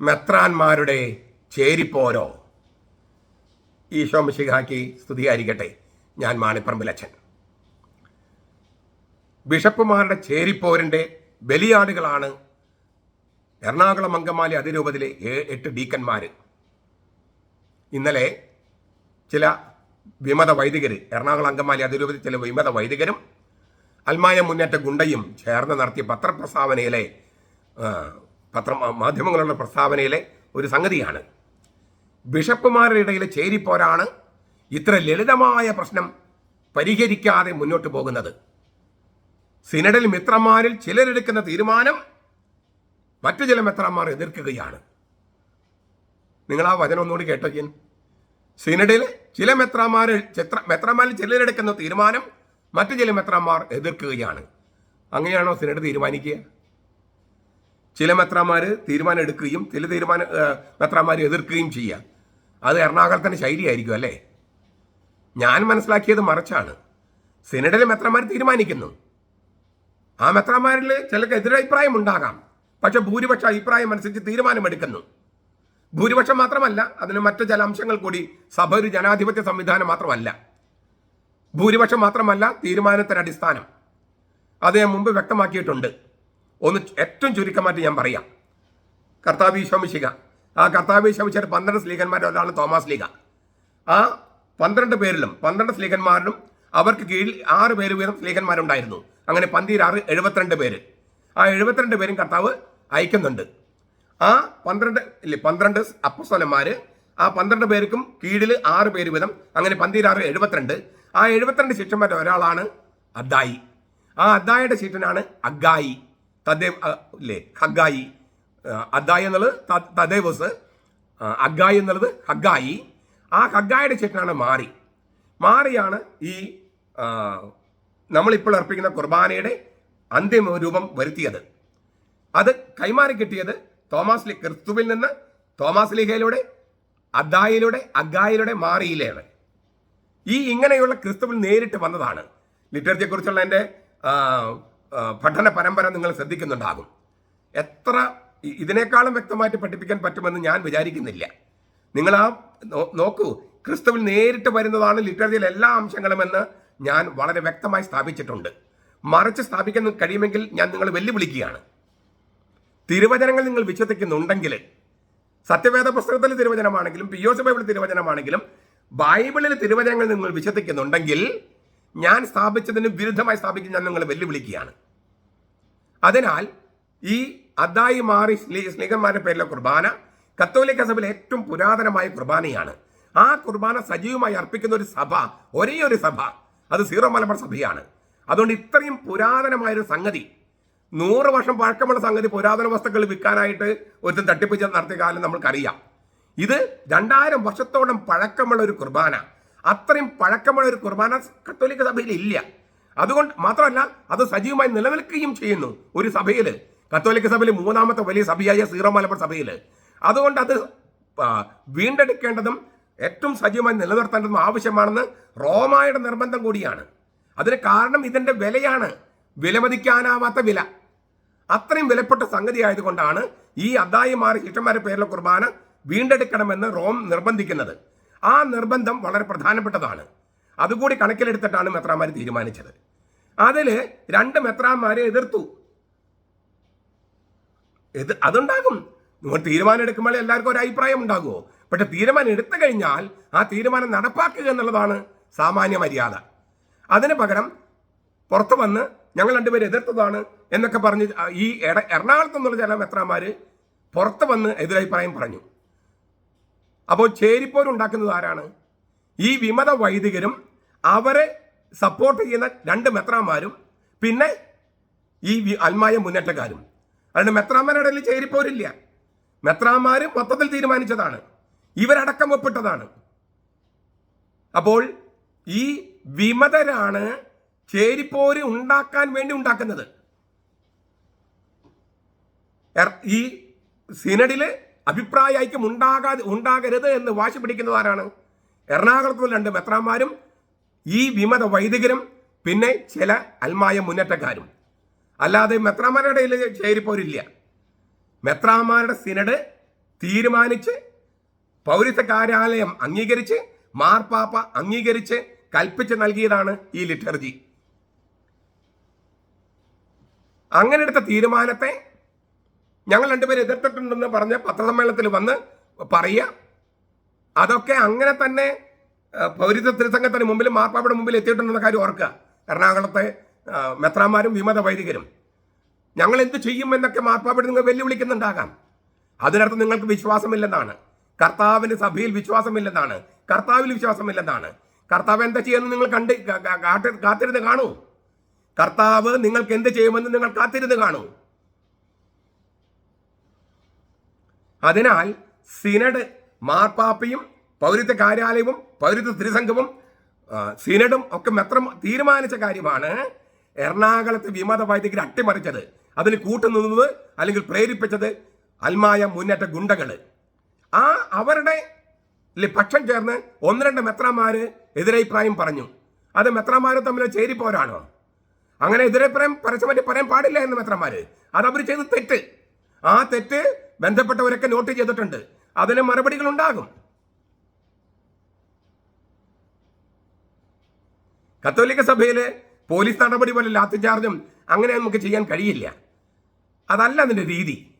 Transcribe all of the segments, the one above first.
മെത്രാന്മാരുടെ ചേരിപ്പോരോ? ഈശോ മിശിഹാക്കി സ്തുതിയായിരിക്കട്ടെ. ഞാൻ മാണിപ്പറമ്പിലച്ഛൻ. ബിഷപ്പുമാരുടെ ചേരിപ്പോരിന്റെ ബലിയാടുകളാണ് എറണാകുളം അങ്കമാലി അതിരൂപതയിലെ എട്ട് ഡീക്കന്മാർ ഇന്നലെ ചില വിമത വൈദികർ എറണാകുളം അങ്കമാലി അതിരൂപതി ചില വിമത വൈദികരും അൽമായ മുന്നേറ്റ ഗുണ്ടയും ചേർന്ന് നടത്തിയ പത്രപ്രസ്താവനയിലെ പത്ര മാധ്യമങ്ങളുടെ പ്രസ്താവനയിലെ ഒരു സംഗതിയാണ്. ബിഷപ്പുമാരുടെ ഇടയിലെ ചേരിപ്പോരാണ് ഇത്ര ലളിതമായ പ്രശ്നം പരിഹരിക്കാതെ മുന്നോട്ട് പോകുന്നത്. സിനഡിൽ മിത്രന്മാരിൽ ചിലരെടുക്കുന്ന തീരുമാനം മറ്റു ചില മിത്രന്മാർ എതിർക്കുകയാണ്. നിങ്ങൾ ആ വചനം ഒന്നുകൂടി കേട്ടോ ഞാൻ സിനഡിൽ ചില മെത്രാമാർ ചിത്ര മെത്രമാരിൽ ചിലരെടുക്കുന്ന തീരുമാനം മറ്റു ചില മെത്രന്മാർ എതിർക്കുകയാണ്. അങ്ങനെയാണോ സിനഡ് തീരുമാനിക്കുക? ചില മെത്രാമാർ തീരുമാനം എടുക്കുകയും ചില തീരുമാന മെത്രാമാർ എതിർക്കുകയും ചെയ്യുക അത് എറണാകുളത്തിന്റെ ശൈലിയായിരിക്കും അല്ലേ? ഞാൻ മനസ്സിലാക്കിയത് മറിച്ചാണ്. സിനഡിൽ മെത്രാമാർ തീരുമാനിക്കുന്നു. ആ മെത്രാമാരിൽ ചിലർക്ക് എതിരഭിപ്രായം ഉണ്ടാകാം. പക്ഷെ ഭൂരിപക്ഷ അഭിപ്രായം അനുസരിച്ച് തീരുമാനമെടുക്കുന്നു ഭൂരിപക്ഷം മാത്രമല്ല അതിന് മറ്റു ചില അംശങ്ങൾ കൂടി സഭ ഒരു ജനാധിപത്യ സംവിധാനം മാത്രമല്ല. ഭൂരിപക്ഷം മാത്രമല്ല തീരുമാനത്തിന് അടിസ്ഥാനം അത് ഞാൻ മുമ്പ് വ്യക്തമാക്കിയിട്ടുണ്ട്. ഒന്ന് ഏറ്റവും ചുരുക്കമായിട്ട് ഞാൻ പറയാം. കർത്താവ് ശമിശിക ആ കർത്താവ് ശമിശയുടെ പന്ത്രണ്ട് സ്ലീഹന്മാരുടെ ഒരാളാണ് തോമസ് ലീഗ. ആ പന്ത്രണ്ട് പേരിലും പന്ത്രണ്ട് സ്ലീഗന്മാരിലും അവർക്ക് കീഴിൽ ആറ് പേര് വീതം സ്ലീഗന്മാരുണ്ടായിരുന്നു അങ്ങനെ പന്തിരാറ് എഴുപത്തിരണ്ട് പേര്. ആ എഴുപത്തിരണ്ട് പേരും കർത്താവ് അയക്കുന്നുണ്ട്. ആ പന്ത്രണ്ട് ഇല്ലേ പന്ത്രണ്ട് അപ്പസ്വലന്മാർ ആ പന്ത്രണ്ട് പേർക്കും കീഴിൽ ആറ് പേര് വീതം അങ്ങനെ പന്തിരാറ് എഴുപത്തിരണ്ട്. ആ എഴുപത്തിരണ്ട് ശിഷ്യന്മാരുടെ ഒരാളാണ് അദ്ദായി. ആ അദ്ദായിയുടെ ശിഷ്യനാണ് അഗ്ഗായി. തദ്ദേ ഇല്ലേ ഹഗായി അദായ എന്നുള്ളത് തദേവസ് അഗായി എന്നുള്ളത് ഹഗായി ആ ഹഗായുടെ ചേട്ടനാണ് മാറി. മാറിയാണ് ഈ നമ്മളിപ്പോൾ അർപ്പിക്കുന്ന കുർബാനയുടെ അന്തിമ രൂപം വരുത്തിയത്. അത് കൈമാറി കിട്ടിയത് തോമസ് ലി ക്രിസ്തുവിൽ നിന്ന് തോമസ് ലിഹയിലൂടെ അദ്ദായിലൂടെ അഗായിലൂടെ മാറിയിലാണ് ഈ ഇങ്ങനെയുള്ള ക്രിസ്തുവിൽ നേരിട്ട് വന്നതാണ്. ലിറ്ററേച്ചറെക്കുറിച്ചുള്ള എന്റെ പഠന പരമ്പര നിങ്ങൾ ശ്രദ്ധിക്കുന്നുണ്ടാകും. എത്ര ഇതിനേക്കാളും വ്യക്തമായിട്ട് പഠിപ്പിക്കാൻ പറ്റുമെന്ന് ഞാൻ വിചാരിക്കുന്നില്ല. നിങ്ങൾ ആ നോക്കൂ ക്രിസ്തുവിൽ നേരിട്ട് വരുന്നതാണ് ലിറ്ററേച്ചറിലെ എല്ലാ അംശങ്ങളുമെന്ന് ഞാൻ വളരെ വ്യക്തമായി സ്ഥാപിച്ചിട്ടുണ്ട്. മറിച്ച് സ്ഥാപിക്കാൻ കഴിയുമെങ്കിൽ ഞാൻ നിങ്ങൾ വെല്ലുവിളിക്കുകയാണ്. തിരുവചനങ്ങൾ നിങ്ങൾ വിശ്വസിക്കുന്നുണ്ടെങ്കിൽ സത്യവേദ പുസ്തകത്തിൽ തിരുവചനമാണെങ്കിലും പി ഒസ് ബൈബിൾ തിരുവചനമാണെങ്കിലും ബൈബിളിൽ തിരുവചനങ്ങൾ നിങ്ങൾ വിശ്വസിക്കുന്നുണ്ടെങ്കിൽ ഞാൻ സ്ഥാപിച്ചതിന് വിരുദ്ധമായി സ്ഥാപിക്കാൻ ഞാൻ നിങ്ങളെ വെല്ലുവിളിക്കുകയാണ്. അതിനാൽ ഈ അദ്ദായി മാറി സ്നേഹന്മാരുടെ പേരിലെ കുർബാന കത്തോലിക്ക സഭയിലെ ഏറ്റവും പുരാതനമായ കുർബാനയാണ്. ആ കുർബാന സജീവമായി അർപ്പിക്കുന്ന ഒരു സഭ ഒരേ ഒരു സഭ അത് സീറോ മലബാർ സഭയാണ്. അതുകൊണ്ട് ഇത്രയും പുരാതനമായ ഒരു സംഗതി നൂറ് വർഷം പഴക്കമുള്ള സംഗതി പുരാതന വസ്തുക്കൾ വിൽക്കാനായിട്ട് ഒരുത്തൻ തട്ടിപ്പിച്ച് നടത്തിയ കാലം നമ്മൾക്കറിയാം. ഇത് രണ്ടായിരം വർഷത്തോളം പഴക്കമുള്ള ഒരു കുർബാന. അത്രയും പഴക്കമുള്ള ഒരു കുർബാന കത്തോലിക്ക സഭയിൽ ഇല്ല. അതുകൊണ്ട് മാത്രമല്ല അത് സജീവമായി നിലനിൽക്കുകയും ചെയ്യുന്നു ഒരു സഭയിൽ കത്തോലിക്ക സഭയിൽ മൂന്നാമത്തെ വലിയ സഭയായ സീറോ മലബാർ സഭയിൽ അതുകൊണ്ട് അത് വീണ്ടെടുക്കേണ്ടതും ഏറ്റവും സജീവമായി നിലനിർത്തേണ്ടതും ആവശ്യമാണെന്ന് റോമായുടെ നിർബന്ധം കൂടിയാണ്. അതിന് കാരണം ഇതിന്റെ വിലയാണ്. വിലമതിക്കാനാവാത്ത വില. അത്രയും വിലപ്പെട്ട സംഗതി ആയതുകൊണ്ടാണ് ഈ അദ്ദായി മാറി ശിഷ്യന്മാരുടെ പേരിലെ കുർബാന വീണ്ടെടുക്കണമെന്ന് റോം നിർബന്ധിക്കുന്നത്. ആ നിർബന്ധം വളരെ പ്രധാനപ്പെട്ടതാണ്. അതുകൂടി കണക്കിലെടുത്തിട്ടാണ് മെത്രാമാർ തീരുമാനിച്ചത്. അതിൽ രണ്ട് മെത്രാന്മാരെ എതിർത്തു. എത് അതുണ്ടാകും. നിങ്ങൾ തീരുമാനം എടുക്കുമ്പോൾ എല്ലാവർക്കും ഒരു അഭിപ്രായം ഉണ്ടാകുമോ പക്ഷെ തീരുമാനം എടുത്തു കഴിഞ്ഞാൽ ആ തീരുമാനം നടപ്പാക്കുക എന്നുള്ളതാണ് സാമാന്യ മര്യാദ. അതിന് പകരം പുറത്തു വന്ന് ഞങ്ങൾ രണ്ടുപേരും എതിർത്തതാണ് എന്നൊക്കെ പറഞ്ഞ് ഈ എട എറണാകുളത്ത് നിന്നുള്ള ചില മെത്രാന്മാർ പുറത്ത് വന്ന് എതിരഭിപ്രായം പറഞ്ഞു. അപ്പോൾ ചേരിപ്പോരുണ്ടാക്കുന്നത് ആരാണ്? ഈ വിമത വൈദികരും അവരെ സപ്പോർട്ട് ചെയ്യുന്ന രണ്ട് മെത്രാന്മാരും പിന്നെ ഈ അൽമായ മുന്നേറ്റക്കാരും. അതുകൊണ്ട് മെത്രാന്മാരുടെ ഇടയിൽ ചേരിപ്പോരില്ല. മെത്രാന്മാരും മൊത്തത്തിൽ തീരുമാനിച്ചതാണ്. ഇവരടക്കം ഒപ്പിട്ടതാണ്. അപ്പോൾ ഈ വിമതരാണ് ചേരിപ്പോര് ഉണ്ടാക്കാൻ വേണ്ടി ഉണ്ടാക്കുന്നത്. ഈ സിനഡിൽ അഭിപ്രായ ഐക്യം ഉണ്ടാകാതെ ഉണ്ടാകരുത് എന്ന് വാശി പിടിക്കുന്നത് ആരാണ് എറണാകുളത്തുള്ള രണ്ട് മെത്രാന്മാരും ഈ വിമത വൈദികരും പിന്നെ ചില അൽമായ മുന്നേറ്റക്കാരും. അല്ലാതെ മെത്രാമാരുടെ ഇടയിൽ ചേരിപ്പോരില്ല. മെത്രാമാരുടെ സിനഡ് തീരുമാനിച്ച് പൗരത്വ കാര്യാലയം അംഗീകരിച്ച് മാർപ്പാപ്പ അംഗീകരിച്ച് കൽപ്പിച്ച് നൽകിയതാണ് ഈ ലിറ്റർജി. അങ്ങനെ എടുത്ത തീരുമാനത്തെ ഞങ്ങൾ രണ്ടുപേരും എതിർത്തിട്ടുണ്ടെന്ന് പറഞ്ഞ് പത്രസമ്മേളനത്തിൽ വന്ന് പറയുക. അതൊക്കെ അങ്ങനെ തന്നെ പൗരത്വ തിരുസംഘത്തിന് മുമ്പിൽ മാർപ്പാപ്പയുടെ മുമ്പിൽ എത്തിയിട്ടുണ്ടെന്ന കാര്യം ഓർക്കുക. എറണാകുളത്തെ മെത്രാമാരും വിമത വൈദികരും. ഞങ്ങൾ എന്ത് ചെയ്യും എന്നൊക്കെ മാർപ്പാപ്പയുടെ നിങ്ങൾ വെല്ലുവിളിക്കുന്നുണ്ടാകാം. അതിനർത്ഥം നിങ്ങൾക്ക് വിശ്വാസമില്ലെന്നാണ്. കർത്താവിന് സഭയിൽ വിശ്വാസമില്ലെന്നാണ്. കർത്താവിൽ വിശ്വാസമില്ലെന്നാണ്. കർത്താവ് എന്താ ചെയ്യുമെന്ന് നിങ്ങൾ കണ്ട് കാത്തിരുന്ന് കാണൂ. കർത്താവ് നിങ്ങൾക്ക് എന്ത് ചെയ്യുമെന്ന് നിങ്ങൾ കാത്തിരുന്ന് കാണൂ. അതിനാൽ സിനഡ് മാർപ്പാപ്പയും പൗരത്വ കാര്യാലയവും പൗരത്വ ത്രിസംഘവും സിനഡും ഒക്കെ മെത്ര തീരുമാനിച്ച കാര്യമാണ് എറണാകുളത്ത് വിമത വൈദികരെ അട്ടിമറിച്ചത്. അതിന് കൂട്ടുനിന്നത് അല്ലെങ്കിൽ പ്രേരിപ്പിച്ചത് അൽമായ മുന്നേറ്റ ഗുണ്ടകൾ ആ അവരുടെ പക്ഷം ചേർന്ന് ഒന്ന് രണ്ട് മെത്രാമാര് എതിരഭിപ്രായം പറഞ്ഞു. അത് മെത്രാമാര് തമ്മിൽ ചേരിപ്പോരാണോ അങ്ങനെ എതിരഭിപ്രായം പരസ്യമായിട്ട് പറയാൻ പാടില്ല എന്ന് മെത്രാമാര് അത് അവർ ചെയ്ത് തെറ്റ്. ആ തെറ്റ് ബന്ധപ്പെട്ടവരൊക്കെ നോട്ട് ചെയ്തിട്ടുണ്ട്. അതിന് മറുപടികൾ ഉണ്ടാകും കത്തോലിക്ക സഭയിൽ പോലീസ് നടപടി പോലെ ലാത്തി ലാത്തിചാർജും അങ്ങനെ നമുക്ക് ചെയ്യാൻ കഴിയില്ല. അതല്ല അതിന്റെ രീതി.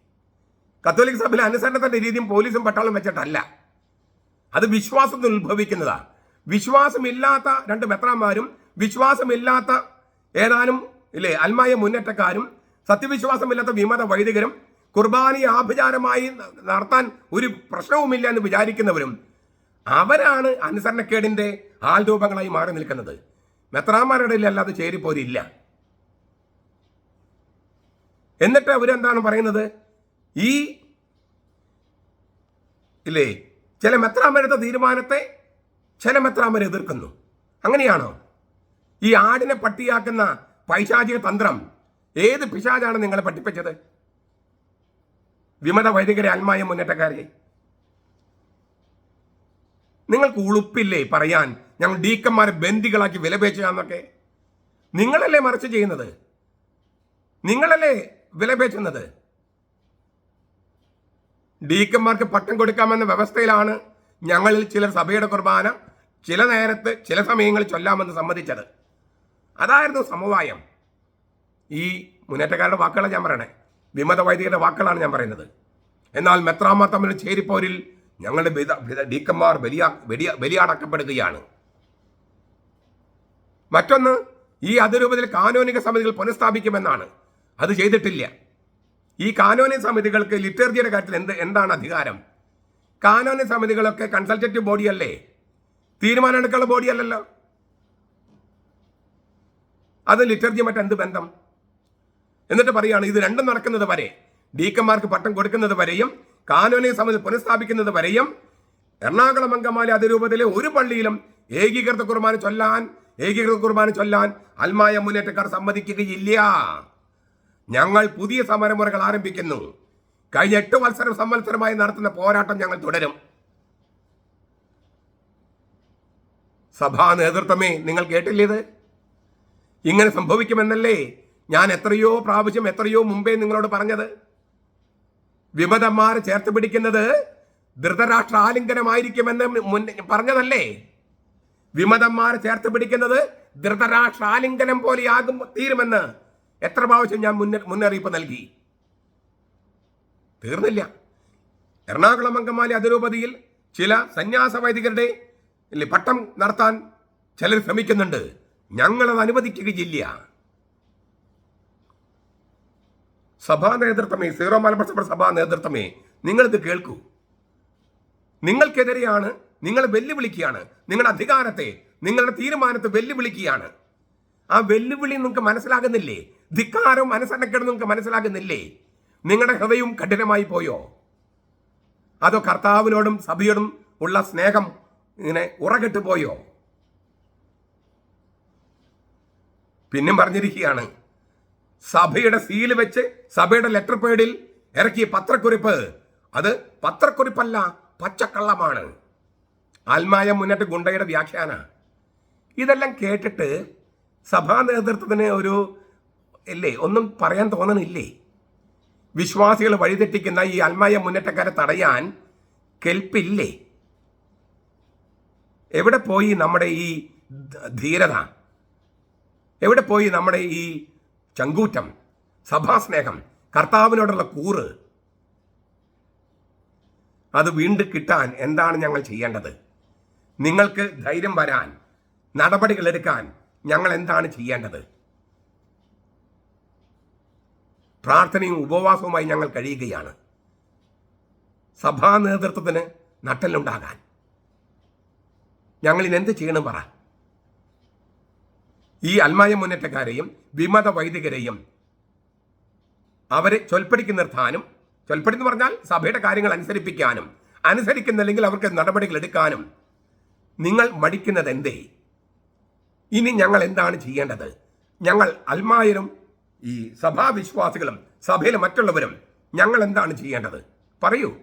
കത്തോലിക്ക സഭയിലെ അനുസരണത്തിന്റെ രീതിയും പോലീസും പട്ടാളം വെച്ചിട്ടല്ല. അത് വിശ്വാസത്തിൽ ഉത്ഭവിക്കുന്നതാ. വിശ്വാസമില്ലാത്ത രണ്ട് മെത്രാന്മാരും വിശ്വാസമില്ലാത്ത ഏതാനും ഇല്ലേ അൽമായ മുന്നേറ്റക്കാരും സത്യവിശ്വാസമില്ലാത്ത വിമത വൈദികരും കുർബാനി ആഭിചാരമായി നടത്താൻ ഒരു പ്രശ്നവുമില്ല എന്ന് വിചാരിക്കുന്നവരും അവരാണ് അനുസരണക്കേടിന്റെ ആൾരൂപങ്ങളായി മാറി നിൽക്കുന്നത്. മെത്രാന്മാരുടെ ഇടയിൽ അല്ലാതെ ചേരിപ്പോരില്ല. എന്നിട്ട് അവരെന്താണ് പറയുന്നത്? ഈ ഇല്ലേ ചില മെത്രാമരെടുത്ത തീരുമാനത്തെ ചില മെത്രാമർ എതിർക്കുന്നു. അങ്ങനെയാണോ? ഈ ആടിനെ പട്ടിയാക്കുന്ന പൈശാചിക തന്ത്രം ഏത് പിശാചാണ് നിങ്ങളെ പഠിപ്പിച്ചത്? വിമത വൈദികരെ അൽമായ മുന്നേറ്റക്കാരെ. നിങ്ങൾക്ക് ഉളുപ്പില്ലേ പറയാൻ? ഞങ്ങൾ ഡീക്കന്മാരെ ബന്ദികളാക്കി വിലപേച്ചാന്നൊക്കെ നിങ്ങളല്ലേ മറിച്ച് ചെയ്യുന്നത്? നിങ്ങളല്ലേ വിലപേച്ചുന്നത്? ഡീക്കന്മാർക്ക് പട്ടം കൊടുക്കാമെന്ന വ്യവസ്ഥയിലാണ് ഞങ്ങളിൽ ചിലർ സഭയുടെ കുർബാന ചില നേരത്ത് ചില സമയങ്ങളിൽ ചൊല്ലാമെന്ന് സമ്മതിച്ചത്. അതായിരുന്നു സമവായം. ഈ മുന്നേറ്റക്കാരുടെ വാക്കുകളാണ് ഞാൻ പറയണേ. വിമത വൈദികരുടെ വാക്കുകളാണ് ഞാൻ പറയുന്നത്. എന്നാൽ മെത്രാമ തമ്മിൽ ചേരിപ്പോരിൽ ഞങ്ങളുടെ ഡീക്കന്മാർ ബലിയാ ബലിയ ബലിയാടക്കപ്പെടുകയാണ്. മറ്റൊന്ന് ഈ അതിരൂപത്തിൽ കാനോനിക സമിതികൾ പുനഃസ്ഥാപിക്കുമെന്നാണ്. അത് ചെയ്തിട്ടില്ല. ഈ കാനോനിക സമിതികൾക്ക് ലിറ്റർജിയുടെ കാര്യത്തിൽ എന്ത് എന്താണ് അധികാരം? കാനോനിക സമിതികളൊക്കെ കൺസൾട്ടേറ്റീവ് ബോഡിയല്ലേ? തീരുമാനമെടുക്കാനുള്ള ബോഡിയല്ലല്ലോ. അത് ലിറ്റർജി മറ്റെന്ത് ബന്ധം? എന്നിട്ട് പറയുകയാണ് ഇത് രണ്ടും നടക്കുന്നത് വരെ ഡീക്കന്മാർക്ക് പട്ടം കൊടുക്കുന്നത് വരെയും കാനോനിക സമിതി പുനഃസ്ഥാപിക്കുന്നത് വരെയും എറണാകുളം അങ്കമാലി അതിരൂപതയിലെ ഒരു പള്ളിയിലും ഏകീകൃത കുർബാന ചൊല്ലാൻ ഏകീകൃത കുർബാന ചൊല്ലാൻ അൽമായ മുന്നേറ്റക്കാർ സമ്മതിക്കുകയില്ല. ഞങ്ങൾ പുതിയ സമരമുറകൾ ആരംഭിക്കുന്നു. കഴിഞ്ഞ എട്ട് മത്സരം സമ്മത്സരമായി നടത്തുന്ന പോരാട്ടം ഞങ്ങൾ തുടരും. സഭാ നേതൃത്വമേ നിങ്ങൾ കേട്ടില്ലേത് ഇങ്ങനെ സംഭവിക്കുമെന്നല്ലേ ഞാൻ എത്രയോ പ്രാവശ്യം എത്രയോ മുമ്പേ നിങ്ങളോട് പറഞ്ഞത്. വിമതന്മാരെ ചേർത്ത് പിടിക്കുന്നത് ധൃതരാഷ്ട്ര ആലിംഗനമായിരിക്കുമെന്ന് മുൻ പറഞ്ഞതല്ലേ? വിമതന്മാരെ ചേർത്ത് പിടിക്കുന്നത് ധൃതരാഷ്ട്ര ആലിംഗനം പോലെയാകും തീരുമെന്ന് എത്ര പ്രാവശ്യം ഞാൻ മുന്ന മുന്നറിയിപ്പ് നൽകി? തീർന്നില്ല. എറണാകുളം അങ്കമാലി അതിരൂപതയിൽ ചില സന്യാസ വൈദികരുടെ പട്ടം നടത്താൻ ചിലർ ശ്രമിക്കുന്നുണ്ട്. ഞങ്ങളത് അനുവദിക്കുകയില്ല. സഭാ നേതൃത്വമേ സീറോ മലബാർ സഭ സഭാ നേതൃത്വമേ നിങ്ങളിത് കേൾക്കൂ. നിങ്ങൾക്കെതിരെയാണ് നിങ്ങൾ വെല്ലുവിളിക്കുകയാണ്. നിങ്ങളുടെ അധികാരത്തെ നിങ്ങളുടെ തീരുമാനത്തെ വെല്ലുവിളിക്കുകയാണ്. ആ വെല്ലുവിളി നിങ്ങൾക്ക് മനസ്സിലാകുന്നില്ലേ? ധിക്കാരവും അനുസരണക്കേടും നിങ്ങൾക്ക് മനസ്സിലാകുന്നില്ലേ? നിങ്ങളുടെ ഹൃദയവും കഠിനമായി പോയോ? അതോ കർത്താവിനോടും സഭയോടും ഉള്ള സ്നേഹം ഇങ്ങനെ ഉറകെട്ട് പോയോ? പിന്നെയും പറഞ്ഞിരിക്കുകയാണ്. സഭയുടെ സീൽ വെച്ച് സഭയുടെ ലെറ്റർ പേഡിൽ ഇറക്കിയ പത്രക്കുറിപ്പ്. അത് പത്രക്കുറിപ്പല്ല പച്ചക്കള്ളമാണ്. ആത്മായ മുന്നേറ്റ ഗുണ്ടയുടെ വ്യാഖ്യാന. ഇതെല്ലാം കേട്ടിട്ട് സഭാ നേതൃത്വത്തിന് ഒരു ഇല്ലേ ഒന്നും പറയാൻ തോന്നണില്ലേ? വിശ്വാസികൾ വഴിതെറ്റിക്കുന്ന ഈ ആത്മായ മുന്നേറ്റക്കാരെ തടയാൻ കെൽപ്പില്ലേ? എവിടെ പോയി നമ്മുടെ ഈ ധീരത? എവിടെ പോയി നമ്മുടെ ഈ ചങ്കൂറ്റം സഭാസ്നേഹം കർത്താവിനോടുള്ള കൂറ്? അത് വീണ്ടും കിട്ടാൻ എന്താണ് ഞങ്ങൾ ചെയ്യേണ്ടത്? നിങ്ങൾക്ക് ധൈര്യം വരാൻ നടപടികൾ എടുക്കാൻ ഞങ്ങൾ എന്താണ് ചെയ്യേണ്ടത്? പ്രാർത്ഥനയും ഉപവാസവുമായി ഞങ്ങൾ കഴിയുകയാണ്. സഭാ നേതൃത്വത്തിന് നട്ടലുണ്ടാകാൻ ഞങ്ങൾ ഇനെന്ത് ചെയ്യണം പറ? ഈ അൽമായ മുന്നേറ്റക്കാരെയും വിമത വൈദികരെയും അവരെ ചൊൽപ്പടിക്ക് നിർത്താനും ചൊൽപ്പടി എന്ന് പറഞ്ഞാൽ സഭയുടെ കാര്യങ്ങൾ അനുസരിപ്പിക്കാനും അനുസരിക്കുന്നില്ലെങ്കിൽ അവർക്ക് നടപടികൾ എടുക്കാനും നിങ്ങൾ മടിക്കുന്നത് എന്തേ? ഇനി ഞങ്ങൾ എന്താണ് ചെയ്യേണ്ടത്? ഞങ്ങൾ അൽമായരും ഈ സഭാവിശ്വാസികളും സഭയിലെ മറ്റുള്ളവരും ഞങ്ങൾ എന്താണ് ചെയ്യേണ്ടത്? പറയൂ.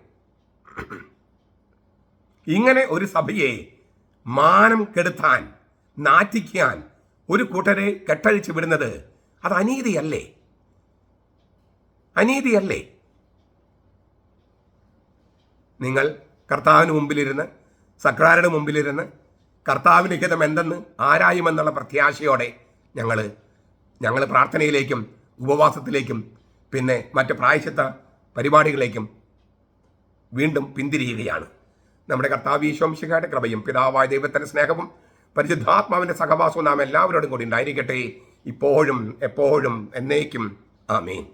ഇങ്ങനെ ഒരു സഭയെ മാനം കെടുത്താൻ നാറ്റിക്കാൻ ഒരു കൂട്ടരെ കെട്ടഴിച്ചു വിടുന്നത് അത് അനീതിയല്ലേ? അനീതിയല്ലേ? നിങ്ങൾ കർത്താവിന് മുമ്പിലിരുന്ന് സക്രാരുടെ മുമ്പിലിരുന്ന് കർത്താവിന് ഹിതം എന്തെന്ന് ആരായുമെന്നുള്ള പ്രത്യാശയോടെ ഞങ്ങൾ ഞങ്ങൾ പ്രാർത്ഥനയിലേക്കും ഉപവാസത്തിലേക്കും പിന്നെ മറ്റ് പ്രായശത്ത പരിപാടികളിലേക്കും വീണ്ടും പിന്തിരിയുകയാണ്. നമ്മുടെ കർത്താവ് ഈശോംശിഖയുടെ കൃപയും പിതാവായ ദൈവത്തിന്റെ സ്നേഹവും പരിശുദ്ധാത്മാവിന്റെ സഹവാസവും നാം എല്ലാവരോടും കൂടി ഉണ്ടായിരിക്കട്ടെ. ഇപ്പോഴും എപ്പോഴും എന്നേക്കും. ആമേൻ.